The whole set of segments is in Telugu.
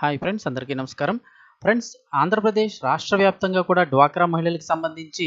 హాయ్ ఫ్రెండ్స్ అందరికీ నమస్కారం. ఫ్రెండ్స్ ఆంధ్రప్రదేశ్ రాష్ట్ర వ్యాప్తంగా కూడా డ్వాక్రా మహిళలకు సంబంధించి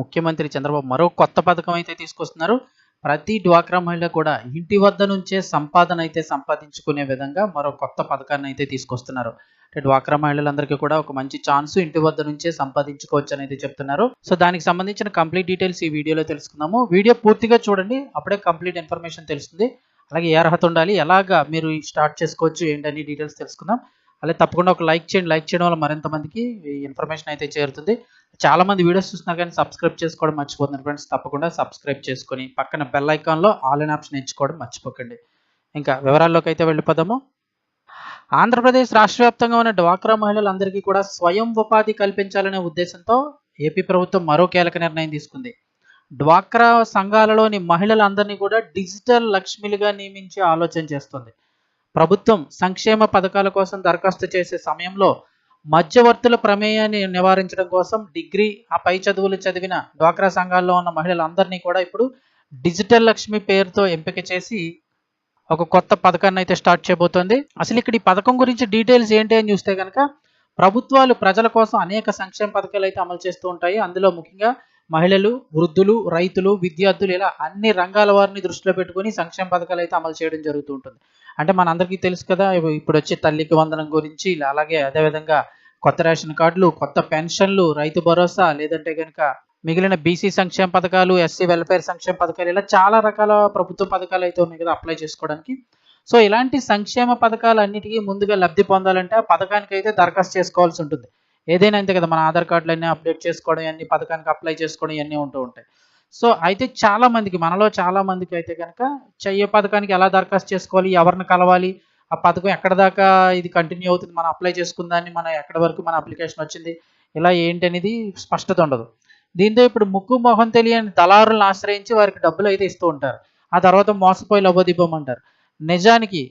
ముఖ్యమంత్రి చంద్రబాబు మరో కొత్త పథకం అయితే తీసుకొస్తున్నారు. ప్రతి డ్వాక్రా మహిళ కూడా ఇంటి వద్ద నుంచే సంపాదన అయితే సంపాదించుకునే విధంగా మరో కొత్త పథకాన్ని అయితే తీసుకొస్తున్నారు. అంటే డ్వాక్రా మహిళలందరికీ కూడా ఒక మంచి ఛాన్స్ ఇంటి వద్ద నుంచే సంపాదించుకోవచ్చు అని అయితే చెప్తున్నారు. సో దానికి సంబంధించిన కంప్లీట్ డీటెయిల్స్ ఈ వీడియోలో తెలుసుకుందాము. వీడియో పూర్తిగా చూడండి అప్పుడే కంప్లీట్ ఇన్ఫర్మేషన్ తెలుస్తుంది. అలాగే ఏ అర్హత ఉండాలి ఎలాగా మీరు స్టార్ట్ చేసుకోవచ్చు ఏంటని డీటెయిల్స్ తెలుసుకుందాం. అలాగే తప్పకుండా ఒక లైక్ చేయండి లైక్ చేయడం వల్ల మరింత మందికి ఇన్ఫర్మేషన్ అయితే చేరుతుంది. చాలా మంది వీడియోస్ చూసినా కానీ సబ్స్క్రైబ్ చేసుకోవడం మర్చిపోతుంది ఫ్రెండ్స్. తప్పకుండా సబ్స్క్రైబ్ చేసుకొని పక్కన బెల్ ఐకాన్లో ఆల్ ఇన్ ఆప్షన్ ఎంచుకోవడం మర్చిపోకండి. ఇంకా వివరాల్లోకి అయితే వెళ్ళిపోదాము. ఆంధ్రప్రదేశ్ రాష్ట్ర వ్యాప్తంగా ఉన్న డ్వాక్రా మహిళలందరికీ కూడా స్వయం ఉపాధి కల్పించాలనే ఉద్దేశంతో ఏపీ ప్రభుత్వం మరో కీలక నిర్ణయం తీసుకుంది. డ్వాక్రా సంఘాలలోని మహిళలందరినీ కూడా డిజిటల్ లక్ష్మిలుగా నియమించే ఆలోచన చేస్తుంది. ప్రభుత్వం సంక్షేమ పథకాల కోసం దరఖాస్తు చేసే సమయంలో మధ్యవర్తుల ప్రమేయాన్ని నివారించడం కోసం డిగ్రీ ఆ పై చదువులు చదివిన డ్వాక్రా సంఘాల్లో ఉన్న మహిళలందరినీ కూడా ఇప్పుడు డిజిటల్ లక్ష్మి పేరుతో ఎంపిక చేసి ఒక కొత్త పథకాన్ని అయితే స్టార్ట్ చేయబోతోంది. అసలు ఇక్కడ ఈ పథకం గురించి డీటెయిల్స్ ఏంటి అని చూస్తే కనుక ప్రభుత్వాలు ప్రజల కోసం అనేక సంక్షేమ పథకాలు అయితే అమలు చేస్తూ ఉంటాయి. అందులో ముఖ్యంగా మహిళలు వృద్ధులు రైతులు విద్యార్థులు ఇలా అన్ని రంగాల వారిని దృష్టిలో పెట్టుకొని సంక్షేమ పథకాలు అయితే అమలు చేయడం జరుగుతూ ఉంటుంది. అంటే మనందరికీ తెలుసు కదా ఇప్పుడు వచ్చే తల్లికి వందనం గురించి ఇలా అలాగే అదేవిధంగా కొత్త రేషన్ కార్డులు కొత్త పెన్షన్లు రైతు భరోసా లేదంటే కనుక మిగిలిన బీసీ సంక్షేమ పథకాలు ఎస్సీ వెల్ఫేర్ సంక్షేమ పథకాలు ఇలా చాలా రకాల ప్రభుత్వ పథకాలు అయితే ఉన్నాయి కదా అప్లై చేసుకోవడానికి. సో ఇలాంటి సంక్షేమ పథకాలు అన్నిటికీ ముందుగా లబ్ధి పొందాలంటే ఆ పథకానికి అయితే దరఖాస్తు చేసుకోవాల్సి ఉంటుంది. ఏదైనా అంతే కదా మన ఆధార్ కార్డులు అన్నీ అప్డేట్ చేసుకోవడం అన్ని పథకానికి అప్లై చేసుకోవడం ఇవన్నీ ఉంటూ ఉంటాయి. సో అయితే చాలా మందికి మనలో చాలా మందికి అయితే కనుక చెయ్య పథకానికి ఎలా దరఖాస్తు చేసుకోవాలి ఎవరిని కలవాలి ఆ పథకం ఎక్కడ దాకా ఇది కంటిన్యూ అవుతుంది మనం అప్లై చేసుకుందాన్ని మనం ఎక్కడి వరకు మన అప్లికేషన్ వచ్చింది ఇలా ఏంటి అనేది స్పష్టత ఉండదు. దీంతో ఇప్పుడు ముక్కు మొహం తెలియని దళారులను ఆశ్రయించి వారికి డబ్బులు అయితే ఇస్తూ ఉంటారు. ఆ తర్వాత మోసపోయి లబోదిబ్బమంటారు నిజానికి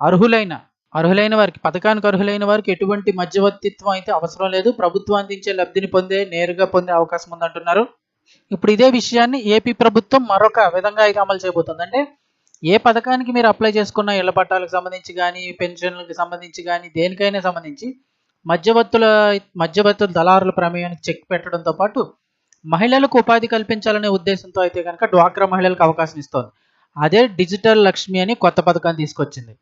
అర్హులైన అర్హులైన వారికి పథకానికి అర్హులైన వారికి ఎటువంటి మధ్యవర్తిత్వం అయితే అవసరం లేదు. ప్రభుత్వం అందించే లబ్ధిని పొందే నేరుగా పొందే అవకాశం ఉందంటున్నారు. ఇప్పుడు ఇదే విషయాన్ని ఏపీ ప్రభుత్వం మరొక విధంగా అయితే అమలు చేయబోతుంది. అంటే ఏ పథకానికి మీరు అప్లై చేసుకున్న ఇళ్ళ పట్టాలకు సంబంధించి కానీ పెన్షన్లకు సంబంధించి కానీ దేనికైనా సంబంధించి మధ్యవర్తుల మధ్యవర్తుల దళారుల ప్రమేయానికి చెక్ పెట్టడంతో పాటు మహిళలకు ఉపాధి కల్పించాలనే ఉద్దేశంతో అయితే కనుక డ్వాక్రా మహిళలకు అవకాశం ఇస్తోంది. అదే డిజిటల్ లక్ష్మి అని కొత్త పథకాన్ని తీసుకొచ్చింది.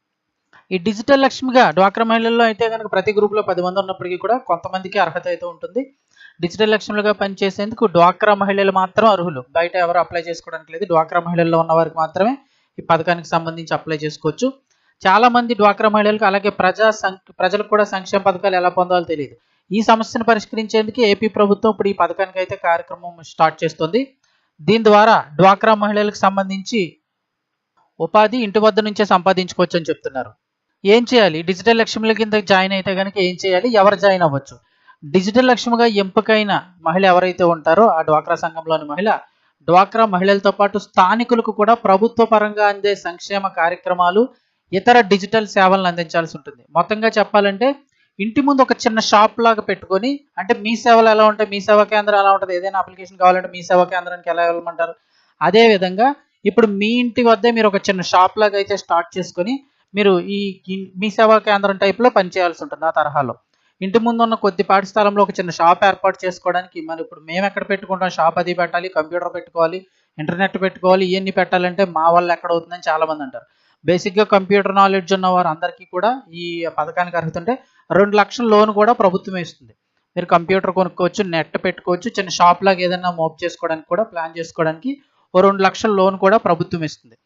ఈ డిజిటల్ లక్ష్మిగా డ్వాక్రా మహిళల్లో అయితే కనుక ప్రతి గ్రూప్లో పది మంది ఉన్నప్పటికీ కూడా కొంతమందికి అర్హత అయితే ఉంటుంది. డిజిటల్ లక్ష్మిలుగా పనిచేసేందుకు డ్వాక్రా మహిళలు మాత్రం అర్హులు. బయట ఎవరు అప్లై చేసుకోవడానికి లేదు. డ్వాక్రా మహిళల్లో ఉన్న వారికి మాత్రమే ఈ పథకానికి సంబంధించి అప్లై చేసుకోవచ్చు. చాలా మంది డ్వాక్రా మహిళలకు అలాగే ప్రజా ప్రజలకు కూడా సంక్షేమ పథకాలు ఎలా పొందాలో తెలియదు. ఈ సమస్యను పరిష్కరించేందుకు ఏపీ ప్రభుత్వం ఇప్పుడు ఈ పథకానికి అయితే కార్యక్రమం స్టార్ట్ చేస్తుంది. దీని ద్వారా డ్వాక్రా మహిళలకు సంబంధించి ఉపాధి ఇంటి వద్ద నుంచే సంపాదించుకోవచ్చు అని చెప్తున్నారు. ఏం చేయాలి? డిజిటల్ లక్ష్మిల కింద జాయిన్ అయితే కనుక ఏం చేయాలి? ఎవరు జాయిన్ అవ్వచ్చు? డిజిటల్ లక్ష్మిగా ఎంపికైన మహిళ ఎవరైతే ఉంటారో ఆ డ్వాక్రా సంఘంలోని మహిళ డ్వాక్రా మహిళలతో పాటు స్థానికులకు కూడా ప్రభుత్వ పరంగా అందే సంక్షేమ కార్యక్రమాలు ఇతర డిజిటల్ సేవలను అందించాల్సి ఉంటుంది. మొత్తంగా చెప్పాలంటే ఇంటి ముందు ఒక చిన్న షాప్ లాగా పెట్టుకొని అంటే మీ సేవలు ఎలా ఉంటాయి? మీ సేవా కేంద్రం ఎలా ఉంటుంది? ఏదైనా అప్లికేషన్ కావాలంటే మీ సేవా కేంద్రానికి ఎలా వెళ్ళమంటారు? అదే విధంగా ఇప్పుడు మీ ఇంటి వద్దే మీరు ఒక చిన్న షాప్ లాగా అయితే స్టార్ట్ చేసుకొని మీరు ఈ మీ సేవా కేంద్రం టైప్లో పనిచేయాల్సి ఉంటుంది ఆ తరహాలో. ఇంటి ముందు ఉన్న కొద్దిపాటి స్థలంలో ఒక చిన్న షాప్ ఏర్పాటు చేసుకోవడానికి మరి ఇప్పుడు మేము ఎక్కడ పెట్టుకుంటాం? షాప్ అది పెట్టాలి కంప్యూటర్ పెట్టుకోవాలి ఇంటర్నెట్ పెట్టుకోవాలి ఇవన్నీ పెట్టాలంటే మా వాళ్ళు ఎక్కడ అవుతుందని చాలామంది అంటారు. బేసిక్గా కంప్యూటర్ నాలెడ్జ్ ఉన్న వారు అందరికీ కూడా ఈ పథకానికి అర్హత ఉంటే రెండు లక్షల లోన్ కూడా ప్రభుత్వం ఇస్తుంది. మీరు కంప్యూటర్ కొనుక్కోవచ్చు నెట్ పెట్టుకోవచ్చు చిన్న షాప్ లాగా ఏదైనా మోప్ చేసుకోవడానికి కూడా ప్లాన్ చేసుకోవడానికి ఓ రెండు లక్షల లోన్ కూడా ప్రభుత్వం ఇస్తుంది.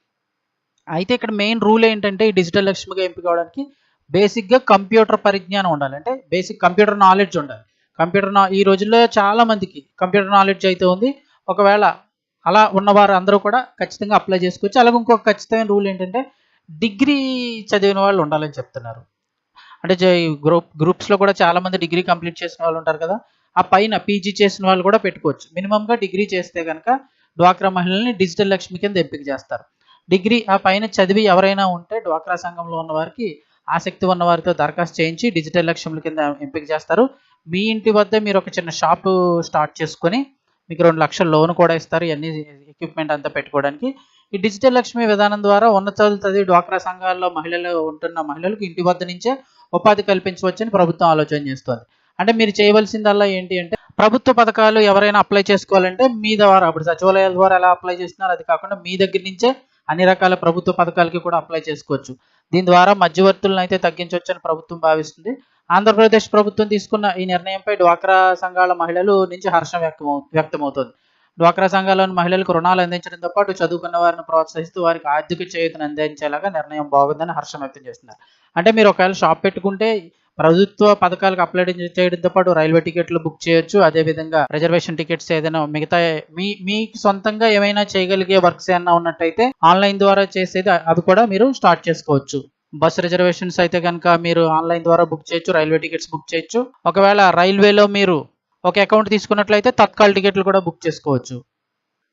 అయితే ఇక్కడ మెయిన్ రూల్ ఏంటంటే ఈ డిజిటల్ లక్ష్మిగా ఎంపిక అవడానికి బేసిక్గా కంప్యూటర్ పరిజ్ఞానం ఉండాలి. అంటే బేసిక్ కంప్యూటర్ నాలెడ్జ్ ఉండాలి. కంప్యూటర్ నా ఈ రోజుల్లో చాలా మందికి కంప్యూటర్ నాలెడ్జ్ అయితే ఉంది. ఒకవేళ అలా ఉన్నవారు అందరూ కూడా ఖచ్చితంగా అప్లై చేసుకోవచ్చు. అలాగే ఇంకొక ఖచ్చితమైన రూల్ ఏంటంటే డిగ్రీ చదివిన వాళ్ళు ఉండాలని చెప్తున్నారు. అంటే గ్రూప్ గ్రూప్స్లో కూడా చాలా మంది డిగ్రీ కంప్లీట్ చేసిన వాళ్ళు ఉంటారు కదా ఆ పైన పీజీ చేసిన వాళ్ళు కూడా పెట్టుకోవచ్చు. మినిమంగా డిగ్రీ చేస్తే కనుక డ్వాక్రా మహిళల్ని డిజిటల్ లక్ష్మి కింద ఎంపిక చేస్తారు. డిగ్రీ ఆ పైన చదివి ఎవరైనా ఉంటే డ్వాక్రా సంఘంలో ఉన్న వారికి ఆసక్తి ఉన్న వారితో దరఖాస్తు చేయించి డిజిటల్ లక్ష్యముల కింద ఎంపిక చేస్తారు. మీ ఇంటి వద్ద మీరు ఒక చిన్న షాపు స్టార్ట్ చేసుకొని మీకు రెండు లక్షల లోన్ కూడా ఇస్తారు. ఇవన్నీ ఎక్విప్మెంట్ అంతా పెట్టుకోవడానికి. ఈ డిజిటల్ లక్ష్మి విధానం ద్వారా ఉన్నత చదువులు చదివి డ్వాక్రా సంఘాల్లో మహిళలు ఉంటున్న మహిళలకు ఇంటి వద్ద నుంచే ఉపాధి కల్పించవచ్చని ప్రభుత్వం ఆలోచన చేస్తుంది. అంటే మీరు చేయవలసిందల్లా ఏంటి అంటే ప్రభుత్వ పథకాలు ఎవరైనా అప్లై చేసుకోవాలంటే మీ ద్వారా ఇప్పుడు సచివాలయాల ద్వారా ఎలా అప్లై చేస్తున్నారు? అది కాకుండా మీ దగ్గర నుంచే అన్ని రకాల ప్రభుత్వ పథకాలకి కూడా అప్లై చేసుకోవచ్చు. దీని ద్వారా మధ్యవర్తులను అయితే తగ్గించవచ్చని ప్రభుత్వం భావిస్తుంది. ఆంధ్రప్రదేశ్ ప్రభుత్వం తీసుకున్న ఈ నిర్ణయంపై డ్వాక్రా సంఘాల మహిళలు నుంచి హర్షం వ్యక్తం వ్యక్తమవుతుంది. డ్వాక్రా సంఘాల్లోని మహిళలకు రుణాలు అందించడంతో పాటు చదువుకున్న వారిని ప్రోత్సహిస్తూ వారికి ఆర్థిక చేయూతను అందించేలాగా నిర్ణయం బాగుందని హర్షం వ్యక్తం చేస్తున్నారు. అంటే మీరు ఒకవేళ షాప్ పెట్టుకుంటే ప్రభుత్వ పథకాలకు అప్లై చేయడంతో పాటు రైల్వే టికెట్లు బుక్ చేయొచ్చు. అదేవిధంగా రిజర్వేషన్ టికెట్స్ ఏదైనా మిగతా మీ మీకు సొంతంగా ఏమైనా చేయగలిగే వర్క్స్ ఏమైనా ఉన్నట్టయితే ఆన్లైన్ ద్వారా చేసేది అవి కూడా మీరు స్టార్ట్ చేసుకోవచ్చు. బస్ రిజర్వేషన్స్ అయితే కనుక మీరు ఆన్లైన్ ద్వారా బుక్ చేయొచ్చు రైల్వే టికెట్స్ బుక్ చేయొచ్చు. ఒకవేళ రైల్వేలో మీరు ఒక అకౌంట్ తీసుకున్నట్లయితే తత్కాల్ టికెట్లు కూడా బుక్ చేసుకోవచ్చు.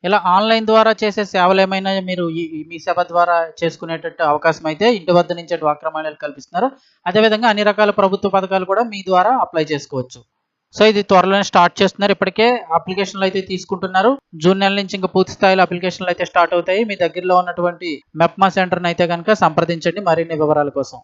ఇలా ఆన్లైన్ ద్వారా చేసే సేవలు ఏమైనా మీరు మీ సేవ ద్వారా చేసుకునేటట్టు అవకాశం అయితే ఇంటి వద్ద నుంచే డ్వాక్రా మహిళలు కల్పిస్తున్నారు. అదేవిధంగా అన్ని రకాల ప్రభుత్వ పథకాలు కూడా మీ ద్వారా అప్లై చేసుకోవచ్చు. సో ఇది త్వరలోనే స్టార్ట్ చేస్తున్నారు. ఇప్పటికే అప్లికేషన్లు అయితే తీసుకుంటున్నారు. జూన్ నెల నుంచి ఇంకా పూర్తి స్థాయిలో అప్లికేషన్లు అయితే స్టార్ట్ అవుతాయి. మీ దగ్గరలో ఉన్నటువంటి మెప్మా సెంటర్ని అయితే కనుక సంప్రదించండి. మరిన్ని వివరాల కోసం.